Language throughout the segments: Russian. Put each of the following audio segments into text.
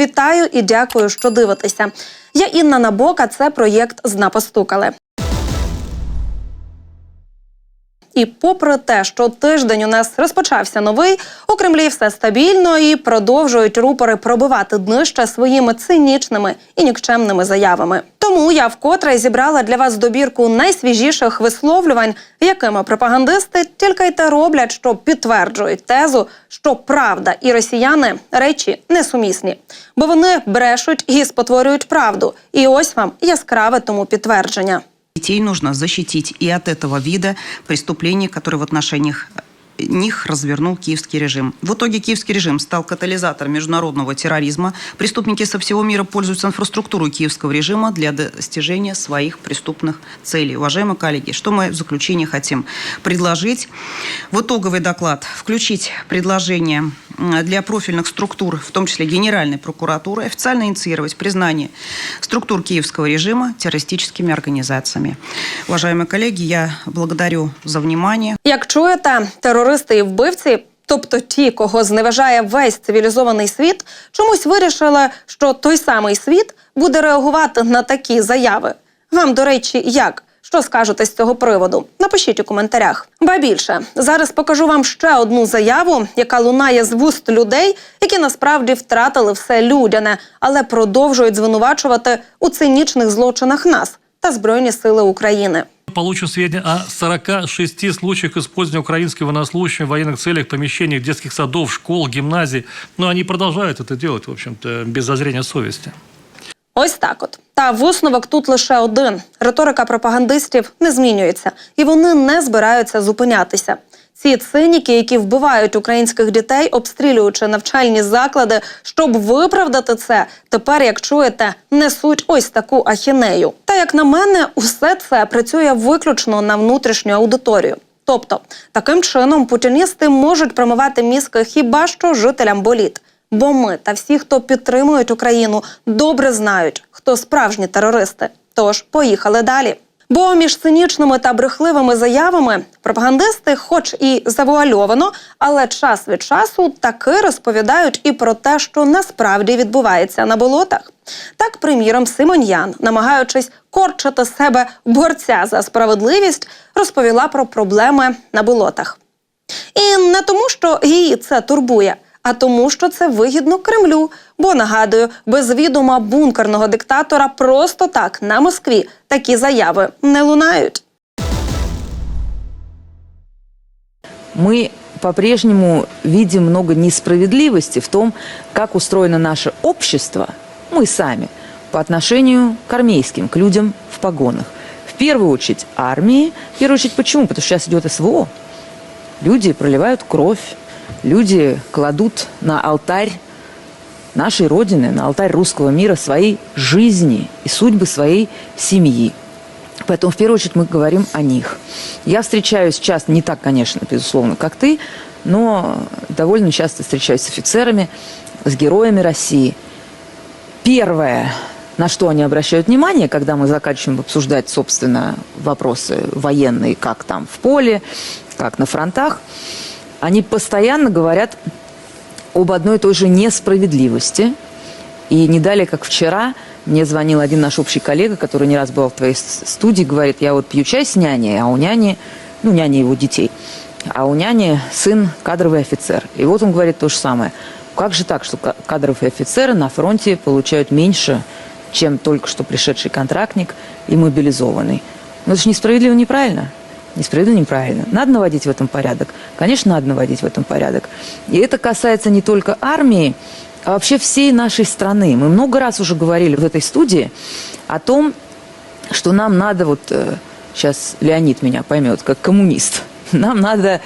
вітаю і дякую, що дивитеся. Я Інна Набока. Це проєкт «Зна постукали. І попри те, що тиждень у нас розпочався новий, у Кремлі все стабільно і продовжують рупори пробивати днище своїми цинічними і нікчемними заявами. Тому я вкотре зібрала для вас добірку найсвіжіших висловлювань, якими пропагандисти тільки й те роблять, що підтверджують тезу, що правда і росіяни речі несумісні, бо вони брешуть і спотворюють правду. І ось вам яскраве тому підтвердження. Детей нужно защитить и от этого вида преступлений, которые в отношениях них развернул киевский режим. В итоге киевский режим стал катализатором международного терроризма. Преступники со всего мира пользуются инфраструктурой киевского режима для достижения своих преступных целей. Уважаемые коллеги, что мы в заключение хотим предложить? В итоговый доклад включить предложение для профильных структур, в том числе Генеральной прокуратуры, официально инициировать признание структур киевского режима террористическими организациями. Уважаемые коллеги, я благодарю за внимание. Як чуєте, терористи і вбивці, тобто ті, кого зневажає весь цивілізований світ, чомусь вирішили, що той самий світ буде реагувати на такі заяви. Вам, до речі, як? що скажете з цього приводу? Напишіть у коментарях. Ба більше зараз покажу вам ще одну заяву, яка лунає з вуст людей, які насправді втратили все людяне, але продовжують звинувачувати у цинічних злочинах нас та збройні сили України. Получу сведения о 46 случаях использования украинских военнослужащими в военных целях, помещениях детских садов, школ, гимназий. Но они продолжают это делать, в общем-то, без зазрения совести. Ось так от. Та висновок тут лише один: риторика пропагандистів не змінюється, і вони не збираються зупинятися. Ці циніки, які вбивають українських дітей, обстрілюючи навчальні заклади, щоб виправдати це, тепер, як чуєте, несуть ось таку ахінею. Та як на мене, усе це працює виключно на внутрішню аудиторію. Тобто, таким чином путіністи можуть промивати мізки хіба що жителям боліт. Бо ми та всі, хто підтримують Україну, добре знають, хто справжні терористи. Тож поїхали далі. Бо між цинічними та брехливими заявами пропагандисти, хоч і завуальовано, але час від часу таки розповідають і про те, що насправді відбувається на болотах. Так, приміром, Симоньян, намагаючись корчити себе борця за справедливість, розповіла про проблеми на болотах. І не тому, що її це турбує, а тому, що це вигідно Кремлю. Бо нагадую, без відома бункерного диктатора просто так на Москві такі заяви не лунають. мы по-прежнему видим много несправедливости в том, как устроено наше общество, мы сами, по отношению к армейским, к людям в погонах. В первую очередь армии. В первую очередь почему? Потому что сейчас идет СВО. Люди проливают кровь, люди кладут на алтарь нашей Родины, на алтарь русского мира своей жизни и судьбы своей семьи. Поэтому в первую очередь мы говорим о них. Я встречаюсь часто, не так, конечно, безусловно, как ты, но довольно часто встречаюсь с офицерами, с героями России. Первое, на что они обращают внимание, когда мы заканчиваем обсуждать, собственно, вопросы военные, как там в поле, как на фронтах, они постоянно говорят об одной и той же несправедливости. И не далее, как вчера, мне звонил один наш общий коллега, который не раз бывал в твоей студии, говорит, я вот пью чай с няней, а у няни, ну, няня его детей, а у няни сын кадровый офицер. И вот он говорит то же самое. Как же так, что ка- кадровые офицеры на фронте получают меньше, чем только что пришедший контрактник и мобилизованный? Ну, это же несправедливо, неправильно. Несправедливо, неправильно. Надо наводить в этом порядок. Конечно, надо наводить в этом порядок. И это касается не только армии, а вообще всей нашей страны. Мы много раз уже говорили в этой студии о том, что нам надо, вот э, сейчас Леонид меня поймет, как коммунист, нам надо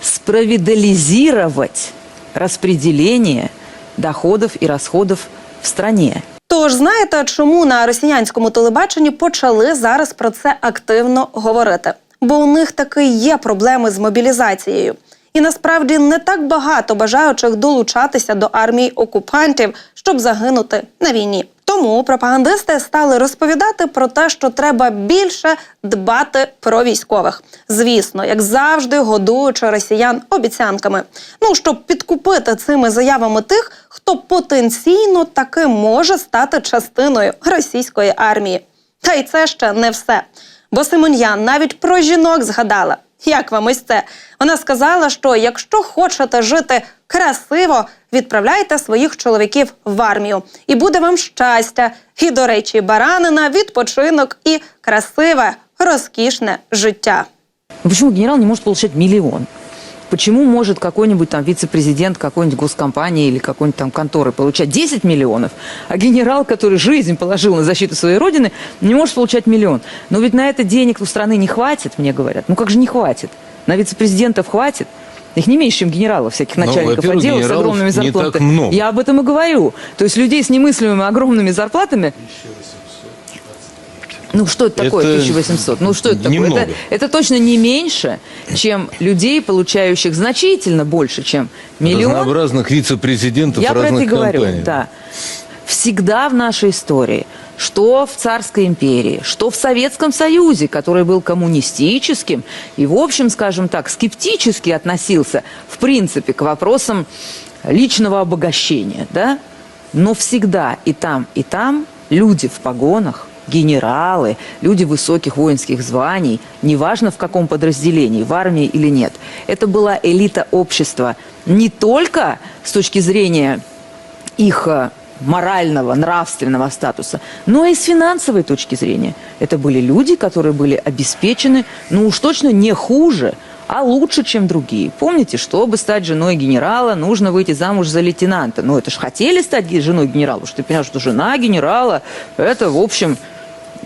справедализировать распределение доходов и расходов в стране. Тож знаєте, чому на росіянському телебаченні почали зараз про це активно говорити? Бо у них таки є проблеми з мобілізацією. І насправді не так багато бажаючих долучатися до армії окупантів, щоб загинути на війні. Тому пропагандисти стали розповідати про те, що треба більше дбати про військових. Звісно, як завжди, годуючи росіян обіцянками. Ну щоб підкупити цими заявами тих, хто потенційно таки може стати частиною російської армії. Та й це ще не все. Бо Симоньян навіть про жінок згадала. Як вам ось це? Вона сказала, що якщо хочете жити красиво, відправляйте своїх чоловіків в армію, і буде вам щастя. І, до речі, баранина, відпочинок і красиве, розкішне життя. Почему генерал не может получать миллион? Почему может какой-нибудь там вице-президент какой-нибудь госкомпании или какой-нибудь там конторы получать 10 миллионов, а генерал, который жизнь положил на защиту своей родины, не может получать миллион? Но ведь на это денег у страны не хватит, мне говорят. Ну как же не хватит? На вице-президентов хватит? Их не меньше, чем генералов, всяких Ну, начальников во-первых, отделов с огромными не так зарплатами. много. Я об этом и говорю. То есть людей с немыслимыми огромными зарплатами ну, что это такое, Это 1800? Ну, что это такое? немного. Это, это точно не меньше, чем людей, получающих значительно больше, чем миллион. Разнообразных вице-президентов Я про это разных и говорю, компаний. да. Всегда в нашей истории, что в Царской империи, что в Советском Союзе, который был коммунистическим и, в общем, скажем так, скептически относился, в принципе, к вопросам личного обогащения, да, но всегда и там, и там люди в погонах, генералы, люди высоких воинских званий, неважно в каком подразделении, в армии или нет. Это была элита общества не только с точки зрения их э, морального, нравственного статуса, но и с финансовой точки зрения. Это были люди, которые были обеспечены, ну уж точно не хуже, а лучше, чем другие. Помните, чтобы стать женой генерала, нужно выйти замуж за лейтенанта. Ну, это же хотели стать женой генерала, потому что ты понимаешь, что жена генерала, это, в общем,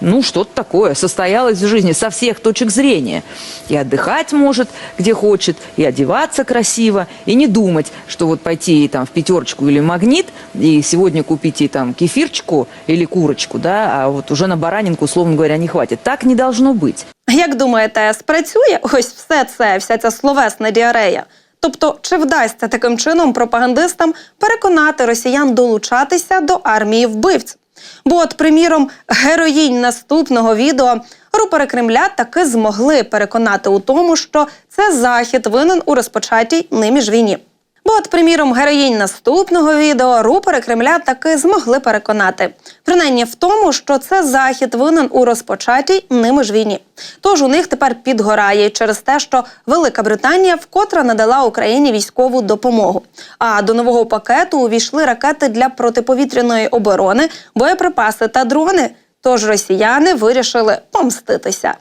ну, что-то такое, состоялось в жизни со всех точек зрения. И отдыхать может, где хочет, и одеваться красиво, и не думать, что вот пойти там в пятерочку или магнит, и сегодня купить и там кефирчику или курочку, да, а вот уже на баранинку, условно говоря, не хватит. Так не должно быть. Як думаєте, спрацює ось все це, вся ця словесна діарея? Тобто, чи вдасться таким чином пропагандистам переконати росіян долучатися до армії вбивць? Бо, от, приміром, героїнь наступного відео рупори Кремля таки змогли переконати у тому, що це захід винен у розпочатій ними ж війні. От, приміром, героїнь наступного відео рупори Кремля таки змогли переконати, принаймні в тому, що це захід винен у розпочатій ними ж війні. Тож у них тепер підгорає через те, що Велика Британія вкотре надала Україні військову допомогу. А до нового пакету увійшли ракети для протиповітряної оборони, боєприпаси та дрони. Тож росіяни вирішили помститися.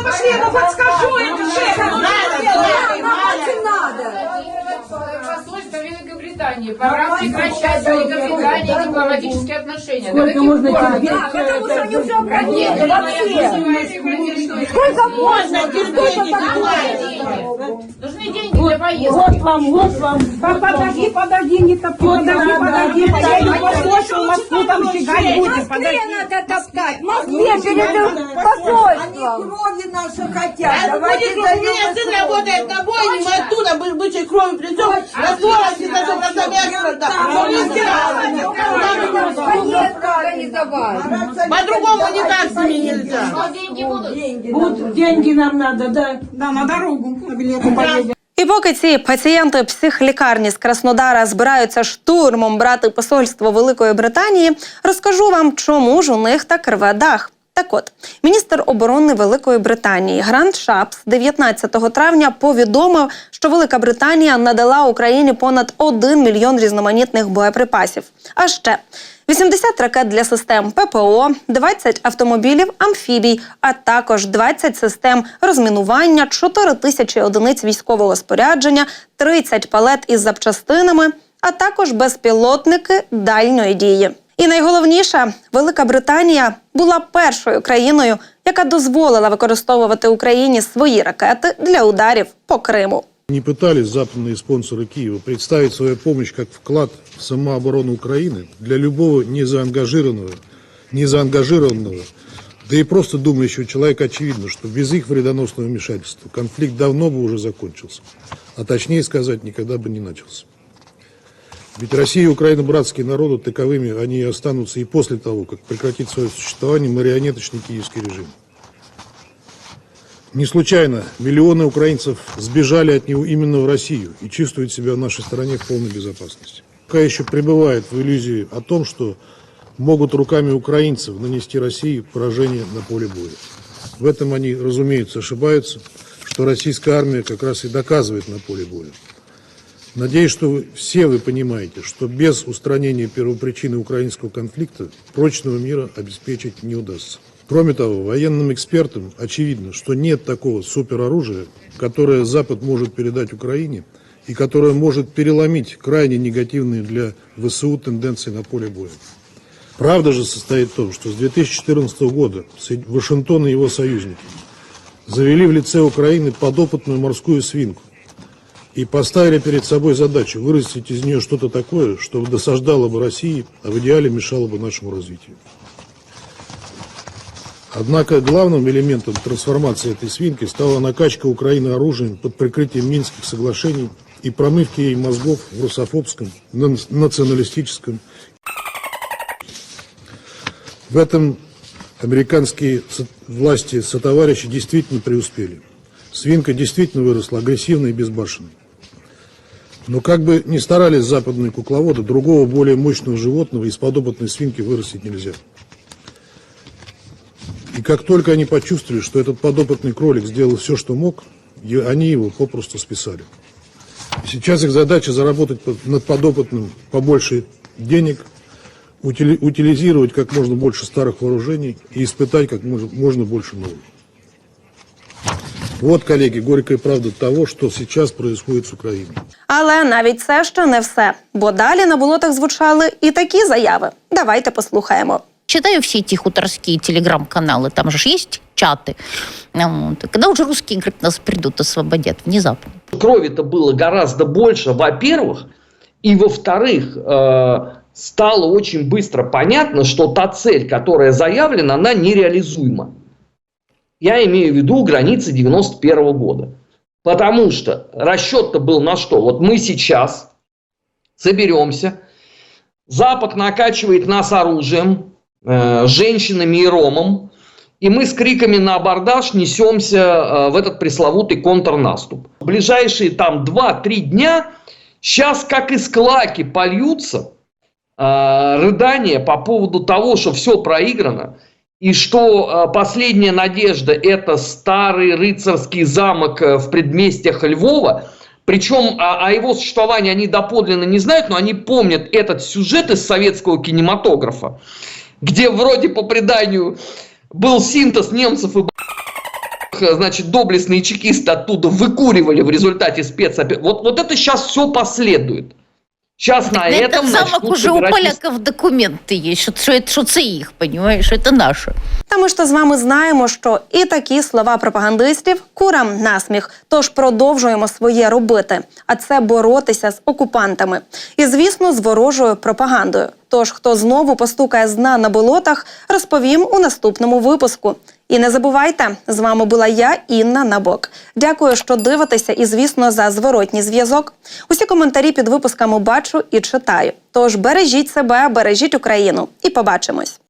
Вы пошли? Я вам подскажу эту шефу. Посольство Великобритании. Пора прекращать с Великобританией дипломатические отношения. Сколько можно Да, потому что они уже обронили вообще. Сколько можно? Деньги Вот вам, вот вам. Подожди, подожди, не топи. Подожди, подожди, подожди. Посольство в Москву там фигать будете. Подожди. надо топтать. Москве перед посольством. Они крови наши хотят. А Давайте будет, у меня сын работает на бойне, мы оттуда бы- бычьей кровью придем, на 40 и на 40 экспорта. Поездку организовать. По-другому никак с ними нельзя. Деньги будут. Вот деньги нам надо, да. Да, на дорогу. На билеты поедем І поки ці пацієнти психлікарні з Краснодара збираються штурмом брати посольство Великої Британії, розкажу вам, чому ж у них так рве дах. Так от, міністр оборони Великої Британії Грант Шапс 19 травня повідомив, що Велика Британія надала Україні понад 1 мільйон різноманітних боєприпасів. А ще 80 ракет для систем ППО, 20 автомобілів амфібій, а також 20 систем розмінування, 4 тисячі одиниць військового спорядження, 30 палет із запчастинами, а також безпілотники дальньої дії. І найголовніше, Велика Британія була першою країною, яка дозволила використовувати Україні свої ракети для ударів по Криму. Не пытались западные спонсоры Киева представить свою помощь как вклад в самооборону Украины для любого незаангажированного, незаангажированного, да и просто думающего человека очевидно, что без их вредоносного вмешательства конфликт давно бы уже закончился, а точнее сказать, никогда бы не начался. Ведь Россия и Украина братские народы, таковыми они останутся и после того, как прекратит свое существование марионеточный киевский режим. Не случайно миллионы украинцев сбежали от него именно в Россию и чувствуют себя в нашей стране в полной безопасности. Пока еще пребывает в иллюзии о том, что могут руками украинцев нанести России поражение на поле боя. В этом они, разумеется, ошибаются, что российская армия как раз и доказывает на поле боя. Надеюсь, что все вы понимаете, что без устранения первопричины украинского конфликта прочного мира обеспечить не удастся. Кроме того, военным экспертам очевидно, что нет такого супероружия, которое Запад может передать Украине и которое может переломить крайне негативные для ВСУ тенденции на поле боя. Правда же состоит в том, что с 2014 года Вашингтон и его союзники завели в лице Украины подопытную морскую свинку и поставили перед собой задачу вырастить из нее что-то такое, что досаждало бы России, а в идеале мешало бы нашему развитию. Однако главным элементом трансформации этой свинки стала накачка Украины оружием под прикрытием Минских соглашений и промывки ей мозгов в русофобском, на- националистическом. В этом американские власти сотоварищи действительно преуспели. Свинка действительно выросла агрессивной и безбашенной. Но как бы ни старались западные кукловоды, другого более мощного животного из подопытной свинки вырастить нельзя. И как только они почувствовали, что этот подопытный кролик сделал все, что мог, они его попросту списали. Сейчас их задача заработать над подопытным побольше денег, утили- утилизировать как можно больше старых вооружений и испытать как можно больше новых. Вот, коллеги, горькая правда того, что сейчас происходит с Украиной. Але навіть це ще не все, бо далі на болотах звучали і такі заяви. Давайте послухаємо. Читаю все эти хуторские телеграм-каналы, там же ж есть чаты. Вот. И Когда уже русские, говорят, нас придут, освободят внезапно. Крови-то было гораздо больше, во-первых, и во-вторых, э, стало очень быстро понятно, что та цель, которая заявлена, она нереализуема. Я имею в виду границы 91 года. Потому что расчет-то был на что? Вот мы сейчас соберемся, Запад накачивает нас оружием, э, женщинами и ромом, и мы с криками на абордаж несемся э, в этот пресловутый контрнаступ. В ближайшие там 2-3 дня сейчас как из клаки польются э, рыдания по поводу того, что все проиграно, и что э, последняя надежда – это старый рыцарский замок э, в предместьях Львова, причем о, о его существовании они доподлинно не знают, но они помнят этот сюжет из советского кинематографа, где вроде по преданию был синтез немцев и б***х, значит, доблестные чекисты оттуда выкуривали в результате спецоперации. Вот, вот это сейчас все последует. Сейчас на Этот этом замок начнут уже у собирать поляков документы есть, що, що, що це їх, понимаешь, это наше. Та ми ж то з вами знаємо, що і такі слова пропагандистів курам насміх. Тож продовжуємо своє робити, а це боротися з окупантами. І звісно, з ворожою пропагандою. Тож, хто знову постукає з дна на болотах, розповім у наступному випуску. І не забувайте, з вами була я, Інна Набок. Дякую, що дивитеся, і звісно, за зворотній зв'язок. Усі коментарі під випусками бачу і читаю. Тож бережіть себе, бережіть Україну, і побачимось.